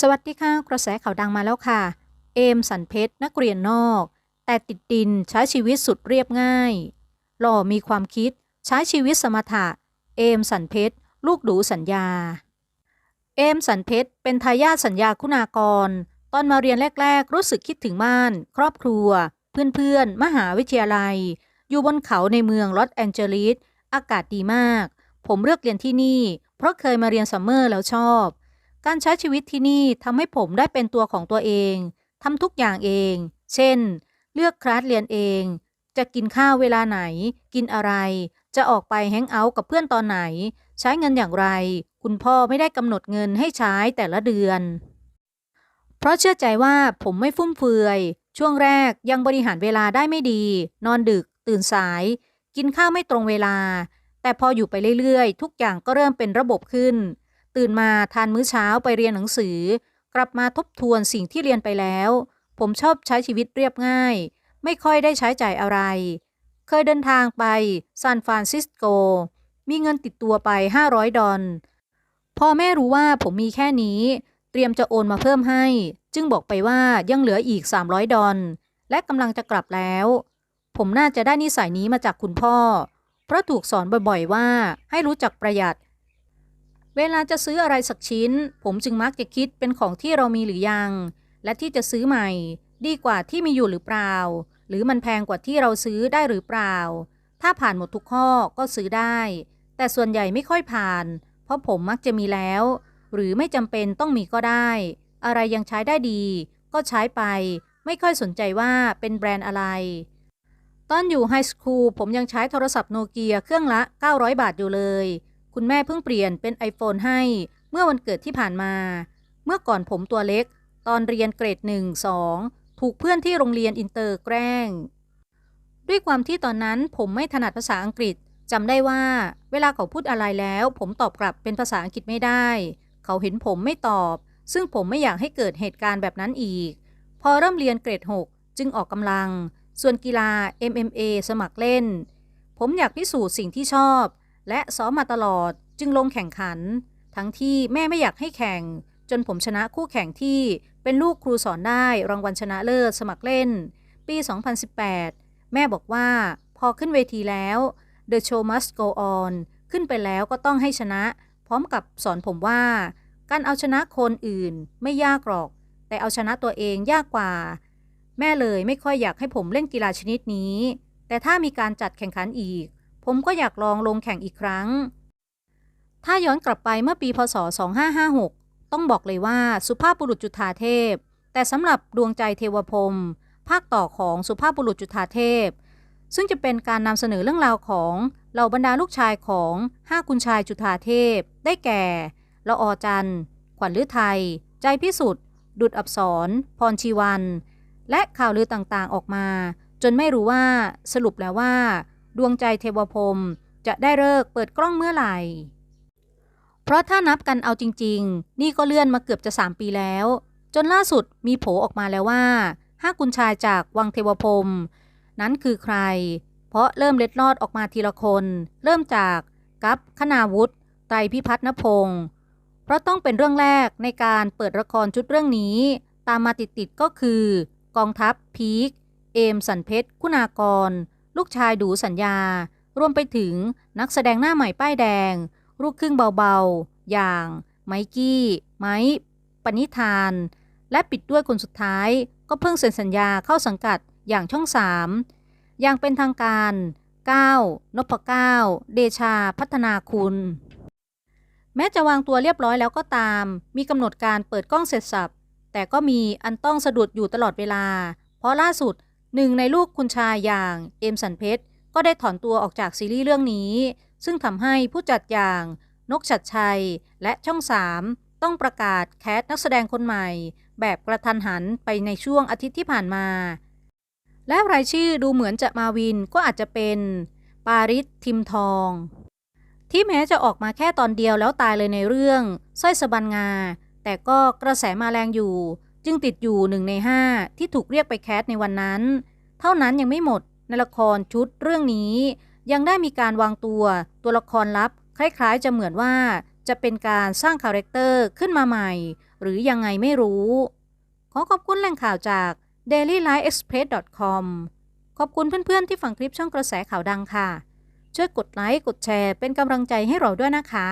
สวัสดีค่ะ กระแสข่าวดังมาแล้วค่ะ เอมสันเพชรนักเรียนนอก แต่ติดดินใช้ชีวิตสุดเรียบง่าย หล่อมีความคิด ใช้ชีวิตสมถะ เอมสันเพชรลูกดูสัญญา เอมสันเพชรเป็นทายาทสัญญาคุณากร ตอนมาเรียนแรก ๆ รู้สึกคิดถึงบ้าน ครอบครัว เพื่อนๆ มหาวิทยาลัย อยู่บนเขาในเมืองลอสแอนเจลิสอากาศดีมาก ผมเลือกเรียนที่นี่ เพราะเคยมาเรียนซัมเมอร์แล้วชอบ การใช้ชีวิตที่นี่ทำให้ผมได้เป็นตัวของตัวเองทำทุกอย่างเอง เช่น เลือกคลาสเรียนเอง จะกินข้าวเวลาไหน กินอะไร จะออกไปแฮงเอาท์กับเพื่อนตอนไหน ใช้เงินอย่างไร คุณพ่อไม่ได้กำหนดเงินให้ใช้แต่ละเดือน เพราะเชื่อใจว่าผมไม่ฟุ่มเฟือย ช่วงแรกยังบริหารเวลาได้ไม่ดี นอนดึก ตื่นสาย กินข้าวไม่ตรงเวลา แต่พออยู่ไปเรื่อยๆ ทุกอย่างก็เริ่มเป็นระบบขึ้น ตื่นมาทานมื้อเช้าไปเรียนหนังสือ กลับมาทบทวนสิ่งที่เรียนไปแล้ว ผมชอบใช้ชีวิตเรียบง่าย ไม่ค่อยได้ใช้จ่ายอะไร เคยเดินทางไปซานฟรานซิสโก มีเงินติดตัวไป 500 ดอลพอแม่รู้ว่าผมมีแค่นี้ เตรียมจะโอนมาเพิ่มให้ จึงบอกไปว่ายังเหลืออีก 300 ดอลและกำลังจะกลับแล้ว ผมน่าจะได้นิสัยนี้มาจากคุณพ่อ เพราะถูกสอนบ่อยๆว่าให้รู้จักประหยัด เวลาจะซื้ออะไรสักชิ้น ผมจึงมักจะคิดเป็นของที่เรามีหรือยัง และที่จะซื้อใหม่ ดีกว่าที่มีอยู่หรือเปล่า หรือมันแพงกว่าที่เราซื้อได้หรือเปล่า ถ้าผ่านหมดทุกข้อก็ซื้อได้ แต่ส่วนใหญ่ไม่ค่อยผ่าน เพราะผมมักจะมีแล้ว หรือไม่จำเป็นต้องมีก็ได้ อะไรยังใช้ได้ดี ก็ใช้ไป ไม่ค่อยสนใจว่าเป็นแบรนด์อะไร ตอนอยู่ไฮสคูลผมยังใช้โทรศัพท์โนเกียเครื่องละ 900 บาทอยู่เลย คุณแม่เพิ่งเปลี่ยนเป็น iPhone ให้ เมื่อวันเกิดที่ผ่านมา เมื่อก่อนผมตัวเล็ก ตอนเรียนเกรด 1 2 ถูกเพื่อนที่โรงเรียนอินเตอร์แกล้ง ด้วยความที่ตอนนั้นผมไม่ถนัดภาษาอังกฤษจำได้ว่า เวลาเขาพูดอะไรแล้ว ผมตอบกลับเป็นภาษาอังกฤษไม่ได้ เขาเห็นผมไม่ตอบ ซึ่งผมไม่อยากให้เกิดเหตุการณ์แบบนั้นอีก พอเริ่มเรียนเกรด 6 จึงออกกำลัง ส่วนกีฬา MMA สมัครเล่น ผมอยากพิสูจน์สิ่งที่ชอบ และซ้อมมาตลอดจึงลงแข่งขัน ทั้งที่แม่ไม่อยากให้แข่ง จนผมชนะคู่แข่งที่เป็นลูกครูสอนได้รางวัลชนะเลิศสมัครเล่น ปี 2018 แม่บอกว่าพอขึ้นเวทีแล้ว The show must go on ขึ้นไปแล้วก็ต้องให้ชนะ พร้อมกับสอนผมว่า การเอาชนะคนอื่นไม่ยากหรอก แต่เอาชนะตัวเองยากกว่า แม่เลยไม่ค่อยอยากให้ผมเล่นกีฬาชนิดนี้ แต่ถ้ามีการจัดแข่งขันอีก ผมก็อยากลองลงแข่งอีกครั้ง ถ้าย้อนกลับไปเมื่อปีพศ 2556 ต้องบอกเลยว่าสุภาพบุรุษจุฑาเทพ แต่สำหรับดวงใจเทวพรมภาคต่อของสุภาพบุรุษจุฑาเทพ ซึ่งจะเป็นการนำเสนอเรื่องราวของเหล่าบรรดาลูกชายของห้าคุณชายจุฑาเทพ ได้แก่ละออจันทร์ขวัญฤทัย ใจพิสุทธิ์ดุดอับสรพรชีวัน และข่าวลือต่างๆออกมา จนไม่รู้ว่าสรุปแล้วว่า ดวงใจเทวพรมจะได้เลิกเปิดกล้องเมื่อไหร่ เพราะถ้านับกันเอาจริง ๆ นี่ก็เลื่อนมาเกือบจะ 3 ปีแล้ว จนล่าสุดมีโผออกมาแล้วว่าห้ากุญชายจากวังเทวพรมนั้นคือใคร เพราะเริ่มเล็ดลอดออกมาทีละคน เริ่มจากกัปคณาวุฒิไตรพิพัฒนพงศ์เพราะต้องเป็นเรื่องแรกในการเปิดละครชุดเรื่องนี้ ตามมาติดๆก็คือ กองทัพพีคเอมสันเพชรคุณากร ลูกชายดูสัญญา รวมไปถึงนักแสดงหน้าใหม่ป้ายแดง ลูกครึ่งเบาๆ อย่าง ไมกี้ ไมค์ปณิธาน และปิดด้วยคนสุดท้าย ก็เพิ่งเซ็นสัญญาเข้าสังกัดอย่างช่อง3อย่างเป็นทางการ 9. นพเก้าเดชาพัฒนาคุณ แม้จะวางตัวเรียบร้อยแล้วก็ตาม มีกำหนดการเปิดกล้องเสร็จสับ แต่ก็มีอันต้องสะดุดอยู่ตลอดเวลา เพราะล่าสุด หนึ่งในลูกคุณชายอย่างเอมสันเพชรก็ได้ถอนตัวออกจากซีรีส์เรื่องนี้ ซึ่งทำให้ผู้จัดอย่างนกชัดชัยและช่อง3ต้องประกาศแคสนักแสดงคนใหม่ แบบกระทันหันไปในช่วงอาทิตย์ที่ผ่านมา และรายชื่อดูเหมือนจะมาวินก็อาจจะเป็น ปาริสทิมทอง ที่แม้จะออกมาแค่ตอนเดียวแล้วตายเลยในเรื่องสร้อยสะบันงา แต่ก็กระแสมาแรงอยู่ จึงติดอยู่หนึ่งในห้าที่ถูกเรียกไปแคสในวันนั้น เท่านั้นยังไม่หมดในละครชุดเรื่องนี้ ยังได้มีการวางตัวตัวละครลับ คล้ายๆ จะเหมือนว่าจะเป็นการสร้างคาแรคเตอร์ขึ้นมาใหม่ หรือยังไงไม่รู้ ขอขอบคุณแหล่งข่าวจาก dailylineexpress.com ขอบคุณเพื่อนๆที่ฟังคลิปช่องกระแสข่าวดังค่ะ ช่วยกดไลค์ กดแชร์เป็นกำลังใจให้เราด้วยนะคะ